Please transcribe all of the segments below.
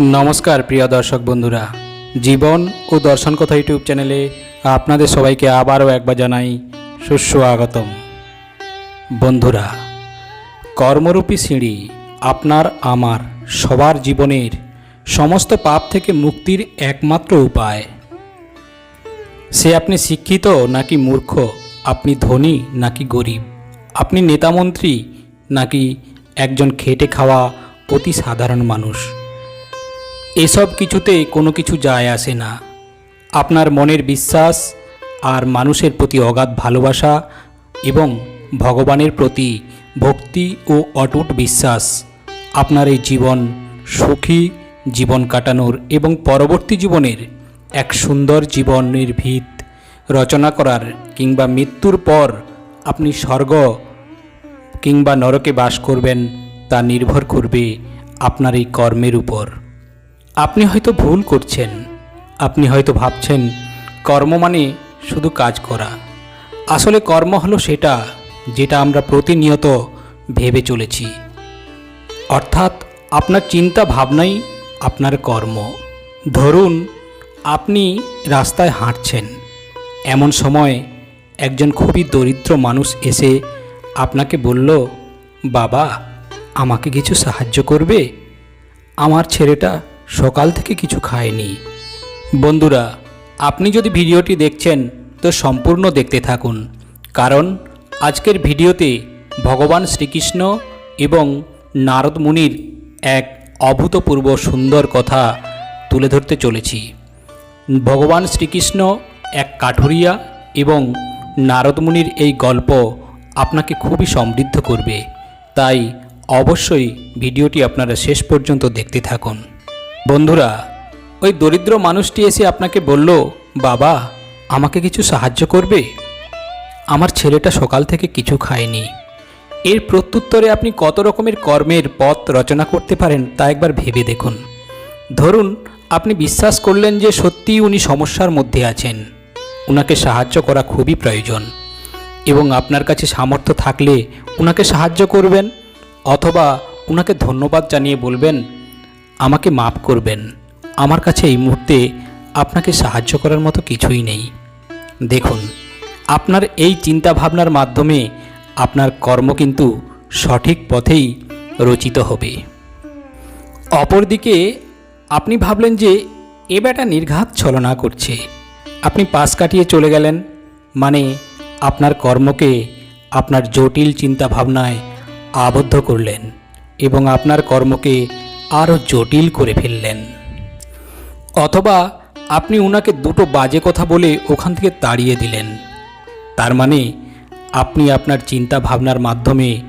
নমস্কার, প্রিয় দর্শক বন্ধুরা। জীবন ও দর্শন কথা ইউটিউব চ্যানেলে আপনাদের সবাইকে আবারও একবার জানাই সুস্বাগতম। বন্ধুরা, কর্মরূপী সিঁড়ি আপনার, আমার, সবার জীবনের সমস্ত পাপ থেকে মুক্তির একমাত্র উপায়। সে আপনি শিক্ষিত নাকি মূর্খ, আপনি ধনী নাকি গরিব, আপনি নেতামন্ত্রী নাকি একজন খেটে খাওয়া অতি সাধারণ মানুষ এসব কিছুতে কোনো কিছু যায় আসে না। আপনার মনের বিশ্বাস আর মানুষের প্রতি অগাধ ভালোবাসা এবং ভগবানের প্রতি ভক্তি ও অটুট বিশ্বাস, আপনার এই জীবন সুখী জীবন কাটানোর এবং পরবর্তী জীবনের এক সুন্দর জীবনের ভিত রচনা করার কিংবা মৃত্যুর পর আপনি স্বর্গ কিংবা নরকে বাস করবেন তা নির্ভর করবে আপনার এই কর্মের উপর। আপনি হয়তো ভুল করছেন। আপনি হয়তো ভাবছেন, কর্ম মানে শুধু কাজ করা। আসলে কর্ম হলো সেটা যেটা আমরা প্রতিনিয়ত ভেবে চলেছি। অর্থাৎ আপনার চিন্তা ভাবনাই আপনার কর্ম। ধরুন, আপনি রাস্তায় হাঁটছেন। এমন সময় একজন খুবই দরিদ্র মানুষ এসে আপনাকে বলল, বাবা, আমাকে কিছু সাহায্য করবে? আমার ছেলেটা সকাল থেকে কিছু খায়নি। বন্ধুরা, আপনি যদি ভিডিওটি দেখছেন, তো সম্পূর্ণ দেখতে থাকুন। কারণ, আজকের ভিডিওতে ভগবান শ্রীকৃষ্ণ এবং নারদ মুনির এক অভূতপূর্ব সুন্দর কথা তুলে ধরতে চলেছি। ভগবান শ্রীকৃষ্ণ এক কাঠুরিয়া এবং নারদ মুনির এই গল্প আপনাকে খুবই সমৃদ্ধ করবে। তাই অবশ্যই ভিডিওটি আপনারা শেষ পর্যন্ত দেখতে থাকুন। বন্ধুরা, ওই দরিদ্র মানুষটি এসে আপনাকে বলল, বাবা, আমাকে কিছু সাহায্য করবে? আমার ছেলেটা সকাল থেকে কিছু খায়নি। এর প্রত্যুত্তরে আপনি কত রকমের কর্মের পথ রচনা করতে পারেন তা একবার ভেবে দেখুন। ধরুন, আপনি বিশ্বাস করলেন যে সত্যিই উনি সমস্যার মধ্যে আছেন। উনাকে সাহায্য করা খুবই প্রয়োজন। এবং আপনার কাছে সামর্থ্য থাকলে উনাকে সাহায্য করবেন, অথবা উনাকে ধন্যবাদ জানিয়ে বলবেন আমাকে মাফ করবেন। আমার কাছে এই মুহূর্তে আপনাকে সাহায্য করার মতো কিছুই নেই। দেখুন, আপনার এই চিন্তা ভাবনার মাধ্যমে আপনার কর্ম কিন্তু সঠিক পথেই রচিত হবে। অপরদিকে, আপনি ভাবলেন যে এ বেটা নির্ঘাত ছলনা করছে। আপনি পাশ কাটিয়ে চলে গেলেন মানে আপনার কর্মকে আপনার জটিল চিন্তা ভাবনায় আবদ্ধ করলেন এবং আপনার কর্মকে আরও জটিল করে ফেললেন। অথবা আপনি ওনাকে দুটো বাজে কথা বলে ওখান থেকে তাড়িয়ে দিলেন। তার মানে আপনি আপনার চিন্তা ভাবনার মাধ্যমে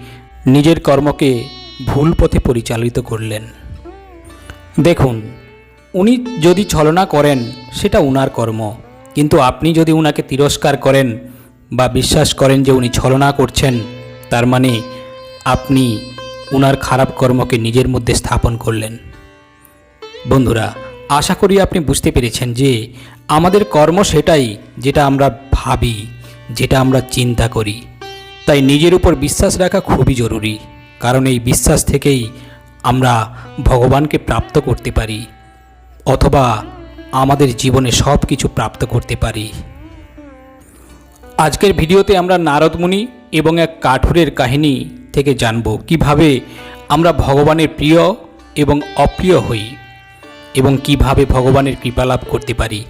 নিজের কর্মকে ভুল পথে পরিচালিত করলেন। দেখুন, উনি যদি ছলনা করেন, সেটা উনার কর্ম। কিন্তু আপনি যদি উনাকে তিরস্কার করেন বা বিশ্বাস করেন যে উনি ছলনা করছেন, তার মানে আপনি উনার খারাপ কর্মকে নিজের মধ্যে স্থাপন করলেন। বন্ধুরা, আশা করি আপনি বুঝতে পেরেছেন যে আমাদের কর্ম সেটাই যেটা আমরা ভাবি, যেটা আমরা চিন্তা করি। তাই নিজের উপর বিশ্বাস রাখা খুবই জরুরি, কারণ এই বিশ্বাস থেকেই আমরা ভগবানকে প্রাপ্ত করতে পারি, অথবা আমাদের জীবনে সব কিছু প্রাপ্ত করতে পারি। আজকের ভিডিওতে আমরা নারদমুনি এবং এক কাঠুরের কাহিনী থেকে জানব কীভাবে আমরা ভগবানের প্রিয় এবং অপ্রিয় হই এবং কীভাবে ভগবানের কৃপা লাভ করতে পারি।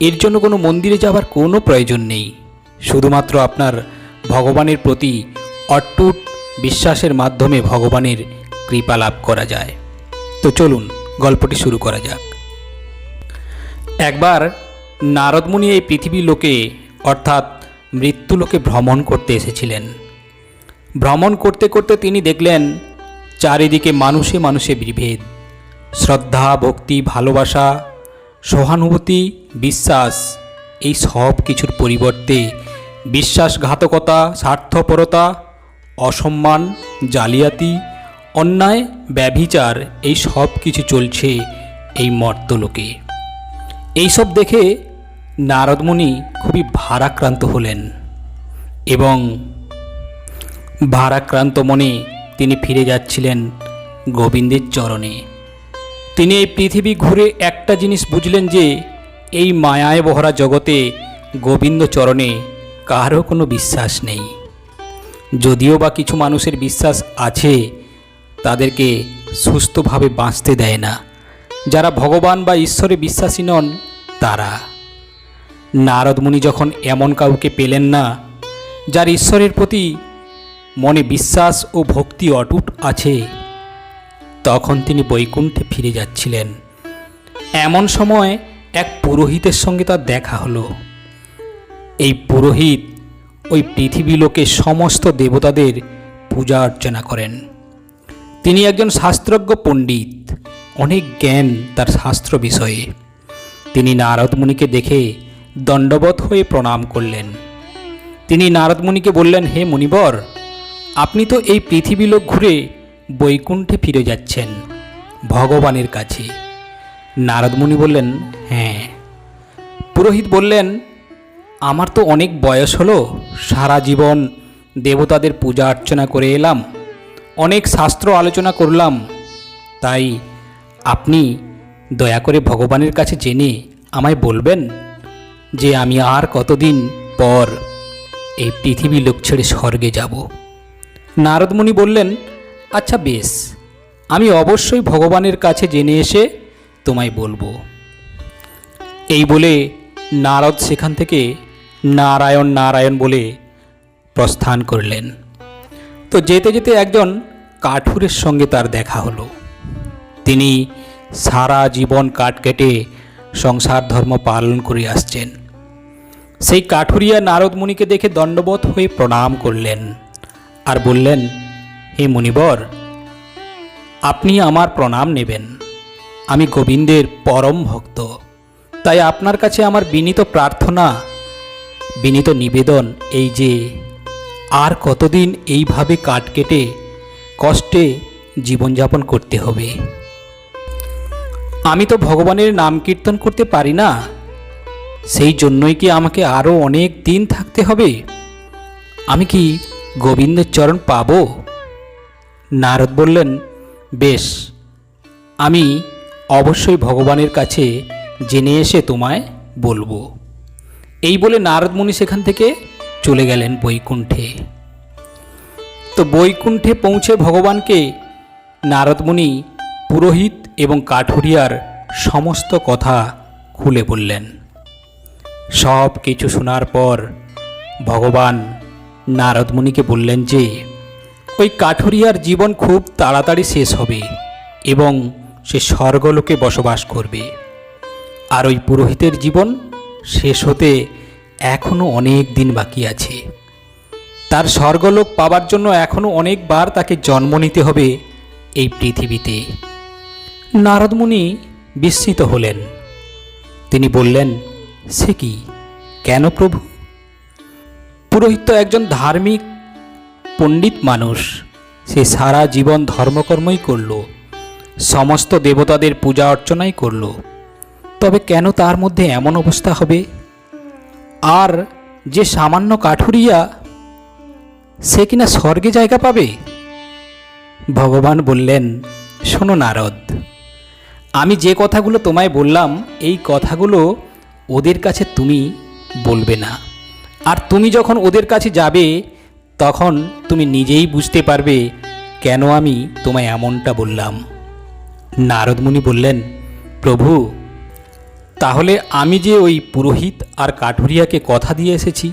এর জন্য কোনো মন্দিরে যাওয়ার কোনো প্রয়োজন নেই। শুধুমাত্র আপনার ভগবানের প্রতি অটুট বিশ্বাসের মাধ্যমে ভগবানের কৃপা লাভ করা যায়। তো চলুন, গল্পটি শুরু করা যাক। একবার নারদমুনি এই পৃথিবী লোকে, অর্থাৎ মৃত্যুলোকে ভ্রমণ করতে এসেছিলেন। ভ্রমণ করতে করতে তিনি দেখলেন, চারিদিকে মানুষে মানুষে বিভেদ। শ্রদ্ধা, ভক্তি, ভালোবাসা, সহানুভূতি, বিশ্বাস, এই সব কিছুর পরিবর্তে বিশ্বাসঘাতকতা, স্বার্থপরতা, অসম্মান, জালিয়াতি, অন্যায়, ব্যভিচার, এই সব কিছু চলছে এই মর্তলোকে। এইসব দেখে নারদমুনি খুবই ভারাক্রান্ত হলেন এবং ভারাক্রান্ত মনে তিনি ফিরে যাচ্ছিলেন গোবিন্দের চরণে। তিনি এই পৃথিবী ঘুরে একটা জিনিস বুঝলেন যে, এই মায়ায় বহরা জগতে গোবিন্দ চরণে কারও কোনো বিশ্বাস নেই। যদিও বা কিছু মানুষের বিশ্বাস আছে, তাদেরকে সুস্থভাবে বাঁচতে দেয় না। যারা ভগবান বা ঈশ্বরে বিশ্বাসী নন, তারা নারদমুনি যখন এমন কাউকে পেলেন না, যার ঈশ্বরের প্রতি মনে বিশ্বাস ও ভক্তি অটুট আছে, তখন তিনি বৈকুণ্ঠে ফিরে যাচ্ছিলেন। এমন সময় এক পুরোহিতের সঙ্গে তার দেখা হলো। এই পুরোহিত ওই পৃথিবী লোকে সমস্ত দেবতাদের পূজা অর্চনা করেন। তিনি একজন শাস্ত্রজ্ঞ পণ্ডিত, অনেক জ্ঞান তার শাস্ত্র বিষয়ে। তিনি নারদমুনিকে দেখে দণ্ডবত হয়ে প্রণাম করলেন। তিনি নারদমুনিকে বললেন, হে মুনিবর, আপনি তো এই পৃথিবী লোক ঘুরে বৈকুণ্ঠে ফিরে যাচ্ছেন ভগবানের কাছে। নারদমুনি বললেন হ্যাঁ। পুরোহিত বললেন, আমার তো অনেক বয়স হলো, সারা জীবন দেবতাদের পূজা অর্চনা করে এলাম, অনেক শাস্ত্র আলোচনা করলাম, তাই আপনি দয়া করে ভগবানের কাছে জেনে আমায় বলবেন? যে আমি আর কতদিন পর এই পৃথিবী লোক ছেড়ে স্বর্গে যাব। নারদমুনি বললেন আচ্ছা বেশ, আমি অবশ্যই ভগবানের কাছে জেনে এসে তোমায় বলব। এই বলে নারদ সেখান থেকে নারায়ণ নারায়ণ বলে প্রস্থান করলেন। তো যেতে যেতে একজন কাঠুরের সঙ্গে তার দেখা হলো। তিনি সারা জীবন কাঠ কেটে সংসার ধর্ম পালন করে আসছেন। সেই কাঠুরিয়া নারদ মুনিকে দেখে দণ্ডবোধ হয়ে প্রণাম করলেন আর বললেন, হে মুনিবর, আপনি আমার প্রণাম নেবেন। আমি গোবিন্দের পরম ভক্ত। তাই আপনার কাছে আমার বিনীত প্রার্থনা, বিনীত নিবেদন এই যে, আর কতদিন এইভাবে কাট কেটে কষ্টে জীবনযাপন করতে হবে? আমি তো ভগবানের নাম কীর্তন করতে পারি না। সেই জন্যই কি আমাকে আরও অনেক দিন থাকতে হবে? আমি কি গোবিন্দের চরণ পাব? নারদ বললেন, বেশ, আমি অবশ্যই ভগবানের কাছে জেনে এসে তোমায় বলব। এই বলে নারদ মুনি সেখান থেকে চলে গেলেন বৈকুণ্ঠে। তো বৈকুণ্ঠে পৌঁছে ভগবানকে নারদমুনি পুরোহিত এবং কাঠুরিয়ার সমস্ত কথা খুলে বললেন। সব কিছু শোনার পর ভগবান নারদমুনিকে বললেন যে, ওই কাঠুরিয়ার জীবন খুব তাড়াতাড়ি শেষ হবে এবং সে স্বর্গলোকে বসবাস করবে। আর ওই পুরোহিতের জীবন শেষ হতে এখনও অনেক দিন বাকি আছে। তার স্বর্গলোক পাবার জন্য এখনও অনেকবার তাকে জন্ম নিতে হবে এই পৃথিবীতে। নারদমুনি বিস্মিত হলেন। তিনি বললেন, সে কি? কেন প্রভু? পুরোহিত একজন ধার্মিক, পণ্ডিত মানুষ। সে সারা জীবন ধর্মকর্মই করল, সমস্ত দেবতাদের পূজা অর্চনাই করল। তবে কেন তার মধ্যে এমন অবস্থা হবে? আর যে সামান্য কাঠুরিয়া, সে কিনা স্বর্গে জায়গা পাবে? ভগবান বললেন, শোনো নারদ আমি যে কথাগুলো তোমায় বললাম, এই কথাগুলো ওদের কাছে তুমি বলবে না। আর তুমি যখন ওদের কাছে যাবে, তখন তুমি নিজেই বুঝতে পারবে কেন আমি তোমায় এমনটা বললাম। নারদমুনি বললেন, প্রভু, তাহলে আমি যে ওই পুরোহিত আর কাঠুরিয়াকে কথা দিয়ে এসেছি,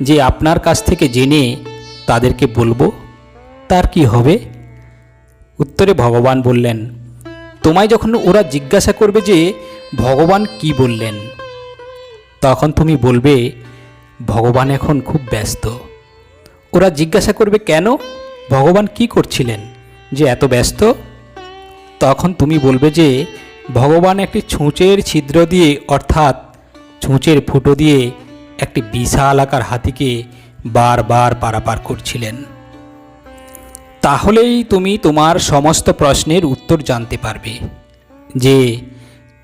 যে আপনার কাছ থেকে জেনে তাদেরকে বলব, তার কি হবে? উত্তরে ভগবান বললেন তোমায় যখন ওরা জিজ্ঞাসা করবে যে, ভগবান কি বললেন? তখন তুমি বলবে, ভগবান এখন খুব ব্যস্ত। ওরা জিজ্ঞাসা করবে, কেন? ভগবান কি করছিলেন যে এত ব্যস্ত? তখন তুমি বলবে যে, ভগবান একটি ছুঁচের ছিদ্র দিয়ে, অর্থাৎ ছুঁচের ফুটো দিয়ে একটি বিশাল আকার হাতিকে বারবার পারাপার করছিলেন। তাহলেই তুমি তোমার সমস্ত প্রশ্নের উত্তর জানতে পারবে যে,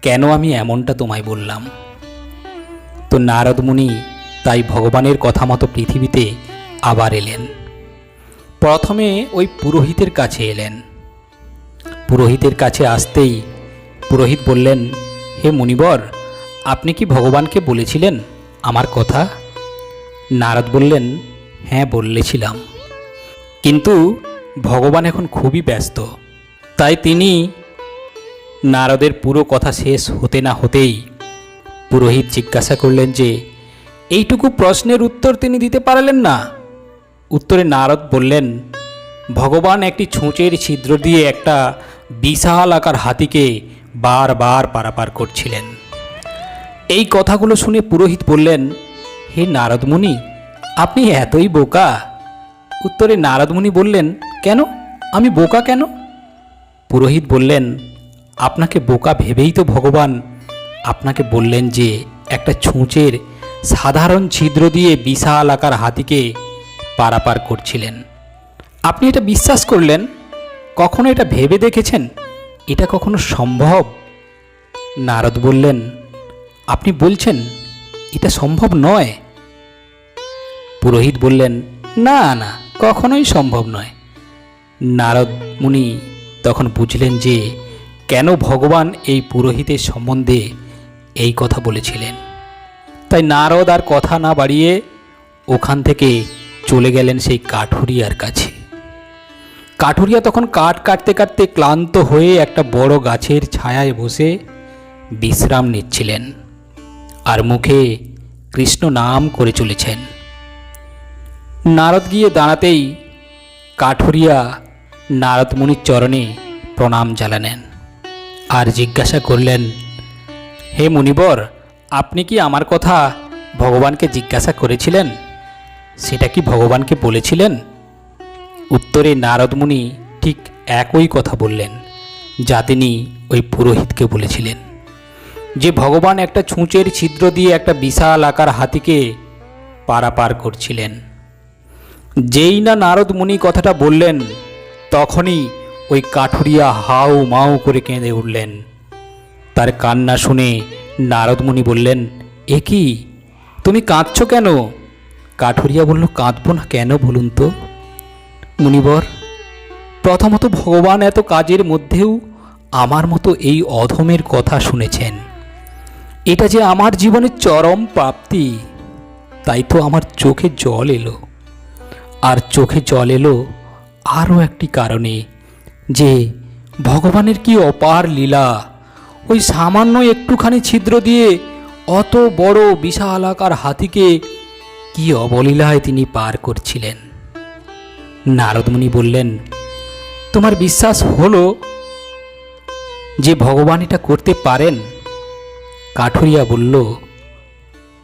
কেন আমি এমনটা তোমায় বললাম? তো নারদ মুনি তাই ভগবানের কথা মতো পৃথিবীতে আবার এলেন। প্রথমে ওই পুরোহিতের কাছে এলেন। পুরোহিতের কাছে আসতেই পুরোহিত বললেন, হে মুনিবর, আপনি কি ভগবানকে বলেছিলেন আমার কথা? নারদ বললেন হ্যাঁ বলেছিলাম। কিন্তু ভগবান এখন খুবই ব্যস্ত। তাই তিনি নারদের পুরো কথা শেষ হতে না হতেই পুরোহিত জিজ্ঞাসা করলেন যে, এইটুকু প্রশ্নের উত্তর তিনি দিতে পারলেন না? উত্তরে নারদ বললেন, ভগবান একটি ছুঁচের ছিদ্র দিয়ে একটা বিশাল আকার হাতিকে বারবার পারাপার করছিলেন। এই কথাগুলো শুনে পুরোহিত বললেন, হে নারদমুনি, আপনি এতই বোকা? উত্তরে নারদমুনি বললেন কেন? আমি বোকা কেন? পুরোহিত বললেন, আপনাকে বোকা ভেবেই তো ভগবান। আপনাকে বললেন যে, একটা ছুঁচের সাধারণ ছিদ্র দিয়ে বিশাল আকার হাতিকে পারাপার করছিলেন। আপনি এটা বিশ্বাস করলেন? কখনো এটা ভেবে দেখেছেন? এটা কখনো সম্ভব? নারদ বললেন, আপনি বলছেন, এটা সম্ভব নয়। পুরোহিত বললেন, না না, কখনোই সম্ভব নয়। নারদ মুনি তখন বুঝলেন যে কেন ভগবান এই পুরোহিতের সম্বন্ধে এই কথা বলেছিলেন। তাই নারদ আর কথা না বাড়িয়ে ওখান থেকে চলে গেলেন সেই কাঠুরিয়ার কাছে। কাঠুরিয়া তখন কাঠ কাটতে কাটতে ক্লান্ত হয়ে একটা বড় গাছের ছায়ায় বসে বিশ্রাম নিচ্ছিলেন আর মুখে কৃষ্ণ নাম করে চলেছেন। নারদ গিয়ে দাঁড়াতেই কাঠুরিয়া নারদ মুনির চরণে প্রণাম জানালেন আর জিজ্ঞাসা করলেন, হে মুনিবর, আপনি কি আমার কথা ভগবানকে জিজ্ঞাসা করেছিলেন? সেটা কি ভগবানকে বলেছিলেন? উত্তরে নারদমুনি ঠিক একই কথা বললেন, যা তিনি ওই পুরোহিতকে বলেছিলেন। যে ভগবান একটা ছুঁচের ছিদ্র দিয়ে একটা বিশাল আকার হাতিকে পারাপার করছিলেন। যেই না নারদ মুনি কথাটা বললেন তখনই ওই কাঠুরিয়া হাউ মাউ করে কেঁদে উঠলেন। তার কান্না শুনে নারদমুনি বললেন, এ কি? তুমি কাঁদছ কেন? কাঠুরিয়া বলল, কাঁদবো না কেন বলুন তো? মুনিবর, প্রথমত ভগবান এত কাজের মধ্যেও আমার মতো এই অধমের কথা শুনেছেন। এটা যে আমার জীবনের চরম প্রাপ্তি, তাই তো আমার চোখে জল এলো। আর চোখে জল এলো আরও একটি কারণে যে ভগবানের কি অপার লীলা, ওই সামান্য একটুখানি ছিদ্র দিয়ে অত বড় বিশাল আকার হাতিকে কি অবলীলায় তিনি পার করছিলেন? নারদমুনি বললেন, তোমার বিশ্বাস হলো যে ভগবান এটা করতে পারেন? কাঠুরিয়া বলল,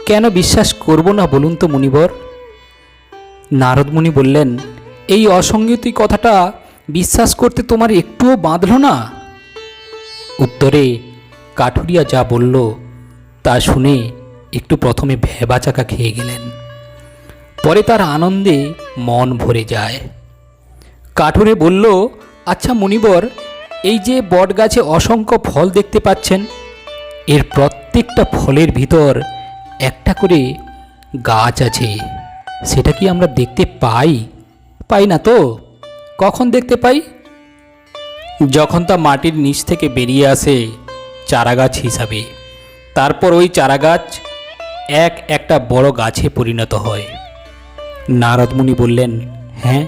কেন বিশ্বাস করব না বলুন তো, মুনিবর? নারদমুনি বললেন এই অসঙ্গতি কথাটা বিশ্বাস করতে তোমার একটুও বাঁধল না? উত্তরে, কাঠুরিয়া যা বলল, তা শুনে একটু প্রথমে ভেবাচাকা খেয়ে গেলেন। পরে তার আনন্দে মন ভরে যায়। কাঠুরে বলল আচ্ছা মুনিবর এই যে বটগাছে অসংখ্য ফল দেখতে পাচ্ছেন, এর প্রত্যেকটা ফলের ভিতর একটা করে গাছ আছে, সেটা কি আমরা দেখতে পাই? পাই না তো? কখন দেখতে পাই? যখন তা মাটির নিচ থেকে বেরিয়ে আসে চারাগাছ হিসাবে। তারপর ওই চারাগাছ এক একটা বড় গাছে পরিণত হয়। নারদমুনি বললেন হ্যাঁ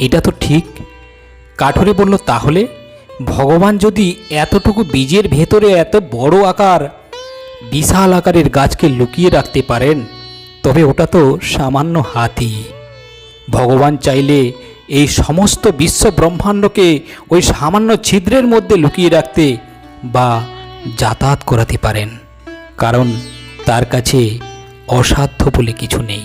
এটা তো ঠিক। কাঠুরে বলল, তাহলে ভগবান যদি এতটুকু বীজের ভেতরে এত বড় আকার, বিশাল আকারের গাছকে লুকিয়ে রাখতে পারেন, তবে ওটা তো সামান্য হাতি। ভগবান চাইলে এই সমস্ত বিশ্ব ব্রহ্মাণ্ডকে ওই সামান্য ছিদ্রের মধ্যে লুকিয়ে রাখতে বা যাতায়াত করাতে পারেন। কারণ তার কাছে অসাধ্য বলে কিছু নেই।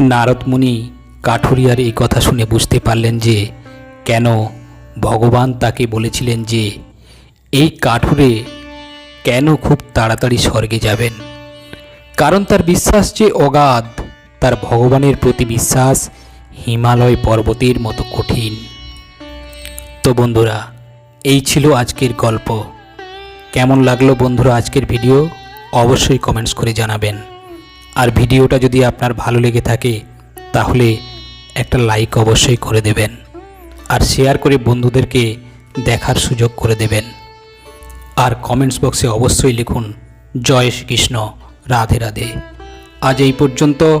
নারদ মুনি কাঠুরিয়ার এই কথা শুনে বুঝতে পারলেন যে কেন ভগবান তাকে বলেছিলেন যে এই কাঠুরে কেন খুব তাড়াতাড়ি স্বর্গে যাবেন। কারণ তার বিশ্বাস যে অগাধ তার ভগবানের প্রতি বিশ্বাস হিমালয় পর্বতের মতো কঠিন। তো বন্ধুরা, এই ছিল আজকের গল্প। কেমন লাগল বন্ধুরা আজকের ভিডিও? অবশ্যই কমেন্টস করে জানাবেন। আর ভিডিওটা যদি আপনার ভালো লেগে থাকে, তাহলে একটা লাইক অবশ্যই করে দেবেন। আর শেয়ার করে বন্ধুদেরকে দেখার সুযোগ করে দেবেন। আর কমেন্টস বক্সে অবশ্যই লিখুন, জয় শ্রীকৃষ্ণ, রাধে রাধে। আজ এই পর্যন্ত